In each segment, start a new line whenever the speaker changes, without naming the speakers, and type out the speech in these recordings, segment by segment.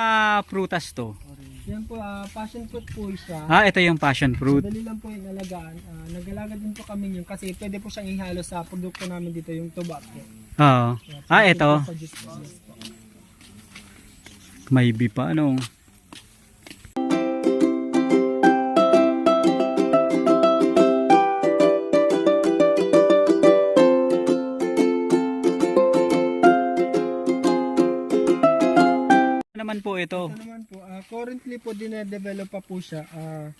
Ah, prutas to.
Yan po, ah, passion fruit po siya.
Ah, ito yung passion fruit.
Madali lang po yung alagaan. Ah, nag-alaga din po kami yun kasi pwede po siyang ihalo sa produkto namin dito, yung tobacco.
Oo. Ah, ito.
Sa juice po. Yes po.
May bee pa ano. Naman po ito?
Ito naman po, ah, currently po dinedevelop pa po siya. Ah,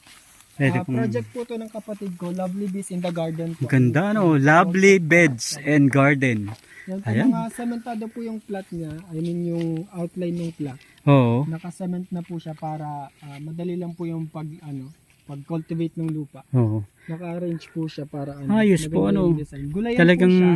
pong...
project po to ng kapatid ko, Lovely Bees in the Garden po.
Ganda no, lovely beds and garden.
Yan po,
Ayan.
mga sementado po yung plat niya. I mean yung outline ng plat.
Oo.
Naka-cement na po siya para ah, madali lang po yung pag ano, pag-cultivate ng lupa.
Oo.
Naka-arrange po siya para ano.
Ayos po, ano.
design. Gulayan
Talagang-
po siya.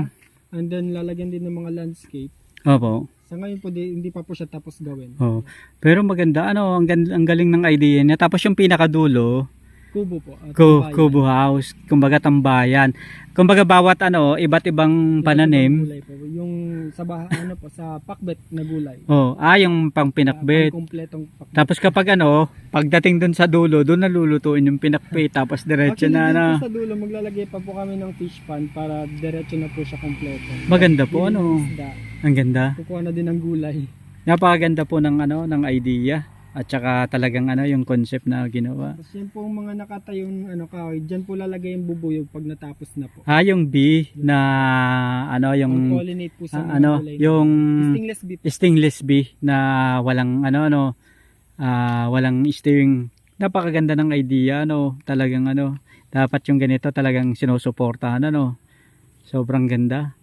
And then lalagyan din ng mga landscape.
Opo.
Sa ngayon po di, hindi pa po siya tapos gawin.
Oo. Pero maganda ano, ang, gan- ang galing ng idea niya. Tapos yung pinakadulo,
Kubo po. at
Ku
bayan.
Kubo House, kumbaga tambayan. Kumbaga bawat ano, iba't ibang
Iba't
pananim.
gulay po. Yung sa bah, ano po sa pakbet na gulay.
Oh, ah, yung pang pinakbet.
Ang kompletong pakbet.
Tapos kapag ano, pagdating dun sa dulo, doon nalulutuin yung pinakbet. Tapos diretso
Actually,
na
dun
na.
po sa dulo, maglalagay pa po kami ng fish pan para diretso na po siya kompleto.
Maganda po ano.
isda,
Ang ganda.
Kukuha na din ng gulay.
Napakaganda po ng ano, ng idea. At saka talagang ano, yung concept na ginawa.
Tapos yan po ang mga nakatayong ano kahoy. Diyan po lalagay yung bubuyog pag natapos na po.
Ah, yung bee na ano,
Yung
yung
pollinate po sa
ah, ano, yung
Stingless bee po.
stainless bee na walang ano ano ah, walang steering napakaganda ng idea ano talagang ano dapat yung ganito talagang sinusuportahan ano sobrang ganda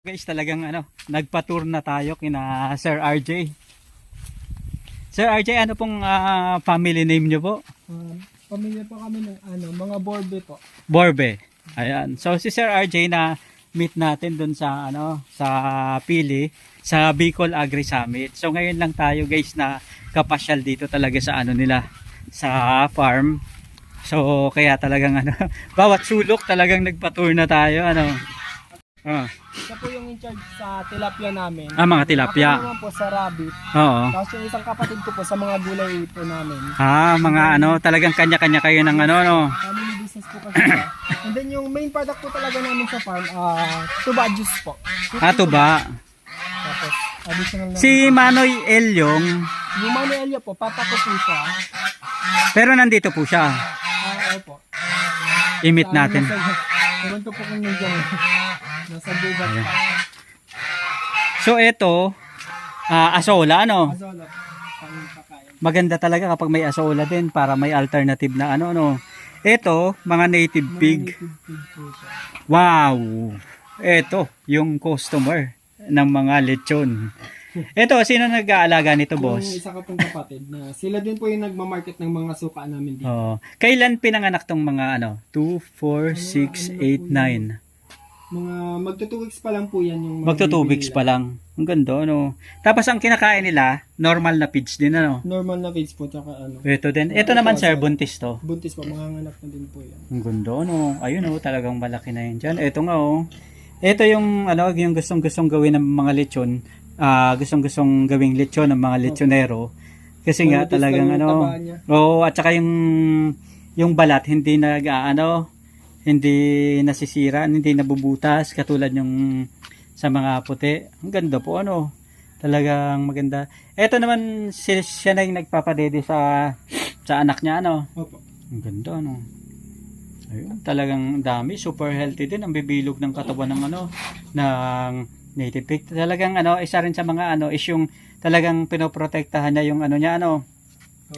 guys talagang ano nagpa-tour na tayo kina Sir RJ Sir RJ ano pong ah, family name nyo po
Um, pamilya po kami ng ano, mga borbe po.
Borbe ayan so si Sir RJ na meet natin dun sa ano sa Pili sa Bicol Agri Summit. So ngayon lang tayo guys na kapasyal dito talaga sa ano nila sa farm. So kaya talagang ano bawat sulok talagang nagpa-tour na tayo ano. Ah,
Siya po yung in charge sa tilapia namin.
ah mga
Ako
tilapia.
naman po sa rabbit.
Oo.
Tapos yung isang kapatid ko po sa mga gulay po namin.
Ah, mga ano, talagang kanya-kanya kayo ng ano no.
Family business po kasi siya. And then yung main product po talaga namin sa farm, ah tuba juice po.
Ah, tuba.
Tapos additional na.
Si Manoy Elyong,
Yung Manuelia po, papa ko po siya.
pero nandito po siya.
Ah, opo.
I-meet natin.
Ewan ko po kung nandiyan. Nasa gubat pa.
So ito, ah, asola ano.
Pangpakain.
maganda talaga kapag may asola din para may alternative na ano no. Ito, mga native pig.
Native pig po siya.
Wow. Ito, yung customer ng mga lechon. Ito, sino nag-aalaga nito,
Yung
boss?
isa ko pong kapatid na sila din po yung nagmamarket ng mga suka namin dito.
Oh, kailan pinanganak tong mga ano? 2, 4, 6, 8, 9.
Mga magto 2 weeks pa lang po yan yung
Magto 2
bibili
weeks pa lang. Ang ganda, ano. Tapos ang kinakain nila, normal na feeds din, ano.
Normal na feeds po tsaka ano.
Ito din. Ito naman, sir, buntis to.
Buntis po, mga anak na din po yan.
Ang ganda, no? Ayun, oh, talagang malaki na yun dyan. Ito nga, oh. Ito yung, ano, yung gustong-gustong gawin ng mga lechon. Ah, gustong-gustong gawing lechon ng mga lechonero. Kasi nga, talagang, ano, oo, at saka yung, yung balat, hindi nag, ano, hindi nasisira, hindi nabubutas, katulad yung sa mga puti. Ang ganda po, ano. Talagang maganda. Ito naman, si, siya na yung nagpapadede sa, sa anak niya, ano.
Opo.
Ang ganda, no? Ayun, talagang dami. Super healthy din. Ang bibilog ng katawan ng ano, ng native pig. Talagang ano, isa rin sa mga ano, is yung talagang pinoprotektahan niya yung ano niya, ano,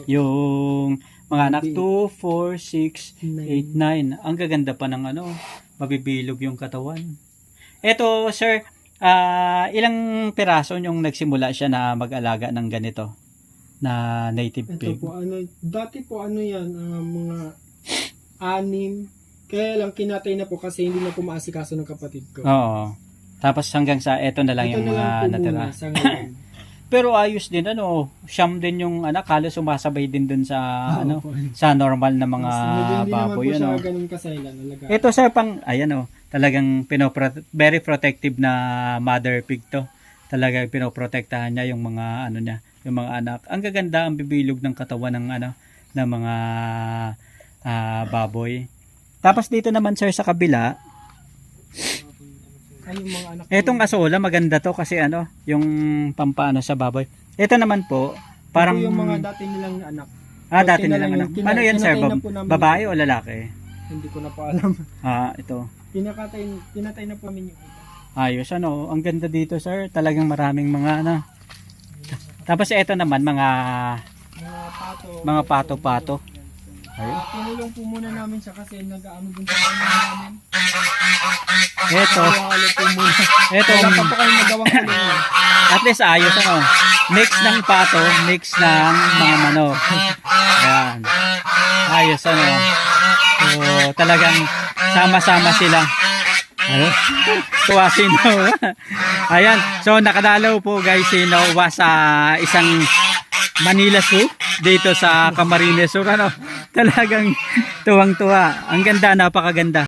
yung mga anak 2, 4, 6, 8, 9. Ang gaganda pa ng ano, mabibilog yung katawan. Eto, sir, ah ilang piraso yung nagsimula siya na mag-alaga ng ganito na native
Ito
pig?
po, ano, dati po ano yan, ah, mga anim. Kaya lang kinatay na po kasi hindi na po maasikaso ng kapatid ko.
Oo. Tapos hanggang sa eto na lang
Ito
yung
na
mga natira.
muna.
Pero ayos din ano, siyam din yung anak, halos sumasabay din dun sa ano,
Opo.
sa normal na mga
Mas
baboy
po ganun kasailan. Alaga.
Ito sir pang ayan oh, talagang pinopro very protective na mother pig to. Talaga pinoprotektahan niya yung mga ano niya. yung mga anak. Ang gaganda ang bibilog ng katawan ng ano ng mga ah, baboy. Tapos dito naman sir sa kabila,
Yung mga anak
etong asola maganda to kasi ano, yung pampaano sa baboy. Ito naman po, parang
Ito yung mga dati nilang anak.
ah dati nilang
lang
ano.
yung kina-
Ano yan sir?
kinatay
Bab- babae o lalaki?
Hindi ko na po alam.
Ah, ito.
Pinakatay, pinatay na po namin yung iba.
Ayos ano, ang ganda dito sir. Talagang maraming mga ano. Tapos ito naman mga
Mga pato.
mga pato-pato. Ayun.
Tinulong po muna namin siya kasi nag-aano din sa kanya namin.
Ito,
Kaya po muna.
ito
Wala pa po kayong nagawang kulungan.
at least ayos ano. Mix ng pato, mix ng mga manok. Ayan. Ayos ano. So, talagang sama-sama sila. Ano? Tuwa si Noah. Ayan. So, nakadalaw po guys si Noah sa isang Manila Zoo dito sa Camarines Sur. Ano? Talagang tuwang-tuwa. Ang ganda, napakaganda.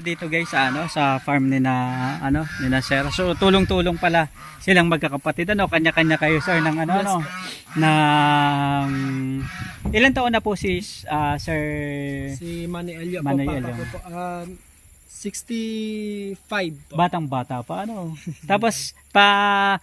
Dito guys sa ano sa farm ni na ano ni na Sir. So tulong-tulong pala silang magkakapatid ano kanya-kanya kayo sir ng ano ano ng ilan taon na po si ah, Sir
Si Manny Elio
Manny
po,
Elio.
papa ko po. Um, 65 po.
batang bata pa ano. Tapos pa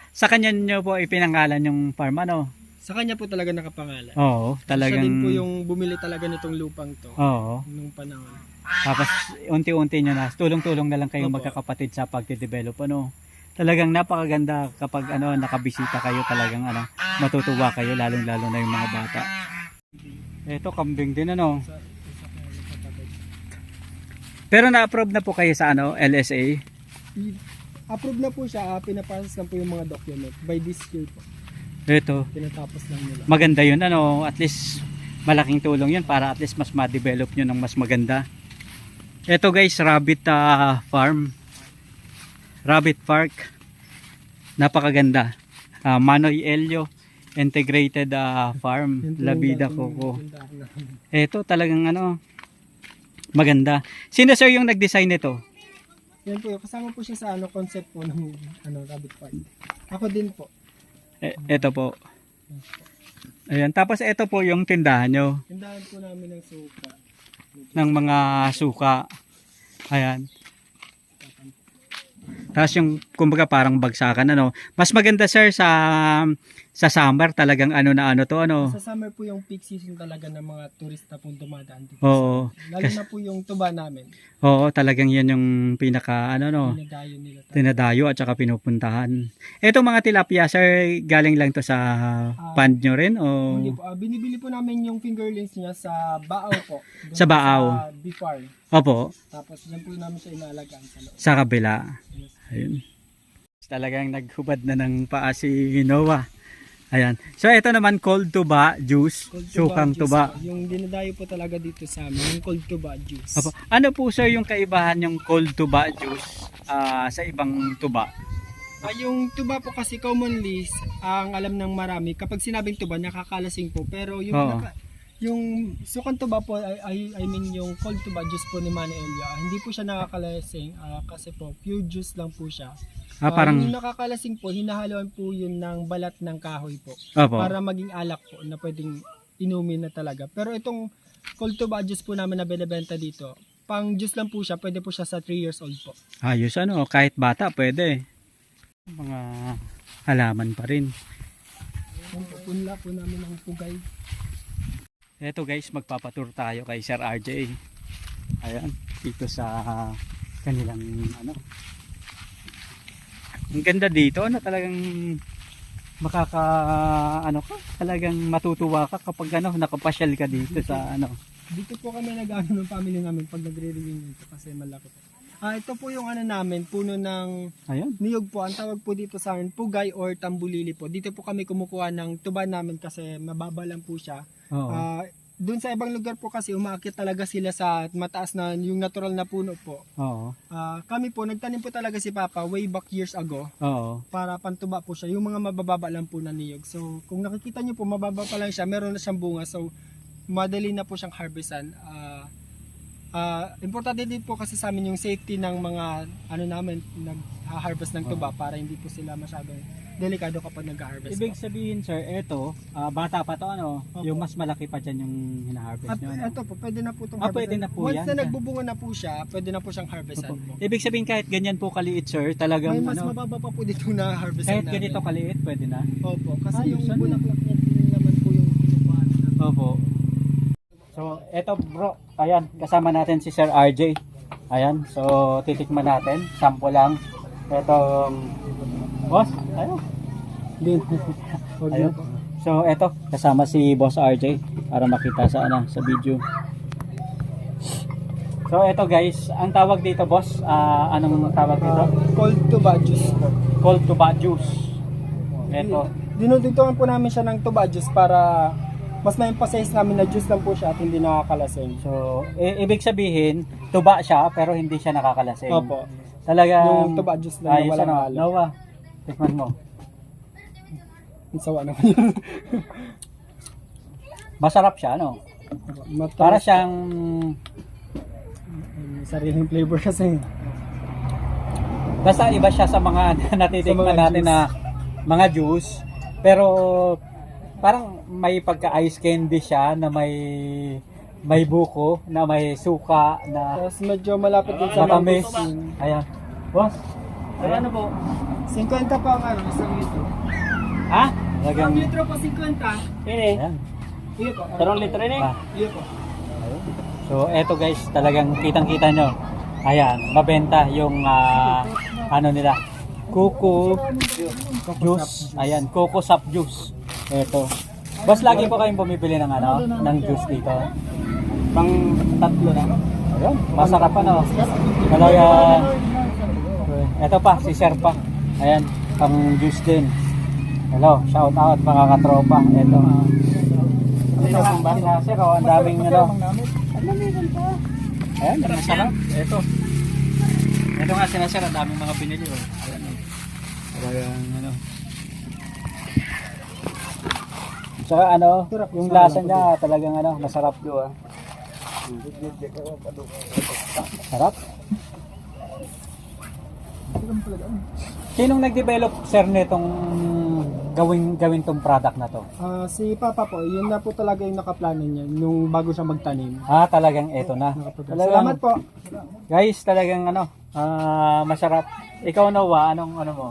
sa kanya niyo po ipinangalan yung farm ano.
Sa kanya po talaga nakapangalan.
Oo, talagang
Siya din po yung bumili talaga nitong lupang to.
Oo.
Nung panahon.
Tapos unti-unti nyo na tulong-tulong na lang kayong
Opo.
magkakapatid sa pagde-develop ano. Talagang napakaganda kapag ano nakabisita kayo talagang ano matutuwa kayo lalong-lalo na yung mga bata. Ito kambing din ano. Pero na-approve na po kayo sa ano LSA.
Approve na po siya, ah, pinapass lang po yung mga document. By this year po,
Ito,
tinatapos lang nila.
maganda yun ano, at least malaking tulong yun para at least mas ma-develop nyo ng mas maganda. Ito guys, rabbit ah, farm. Rabbit park. Napakaganda. Ah, Manoy Elio integrated ah, farm,
Yan po
La
yung
Vida
dating
Coco. Ito talagang ano, maganda. Sino sir yung nag-design nito?
Yan po, kasama po siya sa ano concept po ng ano rabbit park. Ako din po.
E, ito po. Ayan, tapos ito po yung tindahan nyo.
Tindahan po namin ng suka.
ng mga suka. Ayan. Tapos yung kumbaga parang bagsakan ano. Mas maganda sir sa sa summer talagang ano na ano to ano.
Sa summer po yung peak season talaga ng mga turista pong dumadaan dito.
Oo.
Lalo na po yung tuba namin.
Oo, talagang yan yung pinaka ano no.
Pinadayo nila. talaga.
Tinadayo at saka pinupuntahan. Etong mga tilapia sir, galing lang to sa pond nyo rin o
Hindi po, ah, binibili po namin yung fingerlings niya sa Baaw po.
Sa Baaw.
Sa Bifar.
Opo,
Tapos dyan po namin siya inaalagaan sa loob.
sa kabila.
Yes.
Ayun. Talagang naghubad na ng paa si Noah. Ayan. So ito naman cold tuba juice,
Cold tuba
sukang
juice
tuba.
Yung dinadayo po talaga dito sa amin, yung cold tuba juice.
Opo. Ano po sir yung kaibahan yung cold tuba juice ah, sa ibang tuba?
Ah, yung tuba po kasi commonly, ang alam ng marami, kapag sinabing tuba, nakakalasing po. Pero yung,
Oo.
naka- yung sukang tuba po, I, I, I mean yung cold tuba juice po ni Manny Elia, hindi po siya nakakalasing ah, kasi po, pure juice lang po siya.
Ah,
Ah,
parang
yung nakakalasing po, hinahaluan po yun ng balat ng kahoy po.
Opo.
Para maging alak po na pwedeng inumin na talaga. Pero itong cold tuba juice po namin na binibenta dito, pang juice lang po siya, pwede po siya sa 3 years old po.
Ayos ano, kahit bata pwede. Mga halaman pa rin.
Punla po namin ng pugay.
Eto guys, magpapatur tayo kay Sir RJ. Ayan, dito sa kanilang ano. Ang ganda dito, ano talagang makaka ano ka, talagang matutuwa ka kapag ano nakapasyal ka dito sa ano.
Dito po kami nag-ano ng family namin pag nagre-reunion dito kasi malaki po. Ah, ito po yung ano namin, puno ng
Ayan.
niyog po. Ang tawag po dito sa amin, pugay or tambulili po. Dito po kami kumukuha ng tuba namin kasi mababa lang po siya.
Oo.
Ah, doon sa ibang lugar po kasi umaakit talaga sila sa mataas na yung natural na puno po.
Oo.
Ah, kami po, nagtanim po talaga si Papa way back years ago
Oo.
para pantuba po siya. Yung mga mabababa lang po na niyog. So, kung nakikita niyo po, mababa pa lang siya. Meron na siyang bunga. So, madali na po siyang harvestan. Ah, ah, importante din po kasi sa amin yung safety ng mga ano namin nag-harvest ng tuba para hindi po sila masyadong delikado kapag nag-harvest
Ibig
po.
sabihin sir, eto, ah, bata pa to ano,
Opo.
yung mas malaki pa dyan yung hina-harvest
At
nyo. ano?
ito po, pwede na po itong
Ah, pwede na po
Once
yan.
na nagbubunga na po siya, pwede na po siyang harvestan po.
Ibig sabihin kahit ganyan po kaliit sir, talagang
May mas
ano,
mababa pa po dito na harvestan
kahit
namin.
ganito kaliit, pwede na.
Opo, kasi
Ayos,
yung
ano?
bulaklak niya din naman po yung kinukuha namin.
Opo. So, eto bro, ayan, kasama natin si Sir RJ. Ayan, so titikman natin, sample lang. Etong, boss, ayun.
Din.
Ayun.
na.
So, eto, kasama si Boss RJ para makita sa ano, sa video. So, eto guys, ang tawag dito, boss, ah, anong tawag dito?
Ah, cold tuba juice.
Cold tuba juice. Eto.
Dinudugtungan po namin siya ng tuba juice para mas ma-emphasize namin na juice lang po siya at hindi nakakalasing.
So, i- ibig sabihin, tuba siya pero hindi siya nakakalasing.
Opo.
Talagang
Yung tuba juice lang na
ayos
walang
ano.
halo.
Tikman mo.
Ang sawa naman yun.
Masarap siya, ano?
Matamis.
Para siyang
May sariling flavor kasi.
basta iba siya sa mga natitikman
mga
natin
juice.
na mga juice. Pero parang may pagka-ice candy siya na may may buko, na may suka, na
Tapos medyo malapit din sa mangosteen.
Ayan. Boss, ayan ano po?
50 pa ang ano, isang litro.
Ha?
Isang
Talagang,
litro po 50.
ayan.
Iyo po.
Tarong litro rin eh.
Iyo po.
So, eto guys, talagang kitang-kita nyo. Ayan, mabenta yung ah, ano nila. Kuku juice. Ayan, Coco Sap juice. Eto. Boss, lagi po kayong bumibili ng ano, ng juice dito.
Pang tatlo na.
Ayan, masarap pa no. Eto pa, si Sir pa. Ayan, pang juice din. Hello, shout out mga katropa. Eto. Ito ba? Sir, oh, ang daming ano. Ayan, masarap. Ito. Ito nga sinasir, ang daming mga pinili. Oh. Ayan, oh. Talagang ano. Tsaka ano, yung lasa niya talagang ano, masarap do ah. Sarap. Sinong nag-develop sir nitong gawin gawin tong product na to?
Ah, si Papa po, yun na po talaga yung nakaplano niya nung bago siya magtanim.
Ah, talagang ito na. Talagang,
Salamat po.
Guys, talagang ano, ah, masarap. Ikaw Noah, anong ano mo?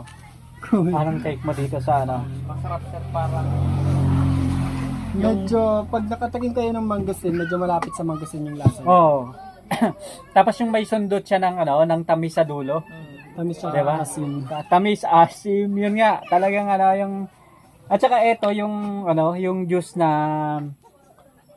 Anong take mo dito sa ano?
Masarap sir, parang medyo pag nakatagin kayo ng mangosteen, medyo malapit sa mangosteen yung lasa.
Oh. Tapos yung may sundot siya ng ano, ng tamis sa dulo.
Tamis siya
Diba?
asin.
Tamis, asim, yun nga. Talagang ano, yung at saka ito yung ano, yung juice na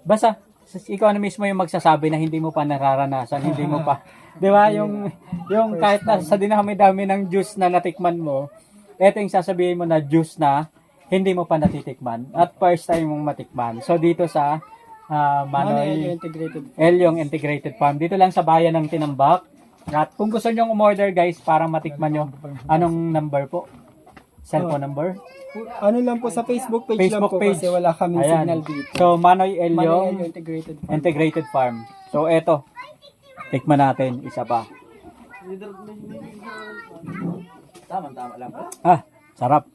basta ikaw na mismo yung magsasabi na hindi mo pa nararanasan, hindi mo pa. 'Di ba? Yung yung kahit na sa dinami-dami ng juice na natikman mo, ito yung sasabihin mo na juice na hindi mo pa natitikman at first time mong matikman. So dito sa uh,
Manoy
Manoy
integrated.
Elyong Integrated Farm. Dito lang sa bayan ng Tinambak. At kung gusto nyo umorder guys para matikman nyo, anong number po? Cellphone number?
Ano lang po sa Facebook page lang
Facebook
po
page.
kasi wala kaming
Ayan.
signal dito.
So, Manoy
Manoy
Elyong
integrated.
Integrated Farm. So, eto. Tikman natin. Isa pa. Ah, sarap.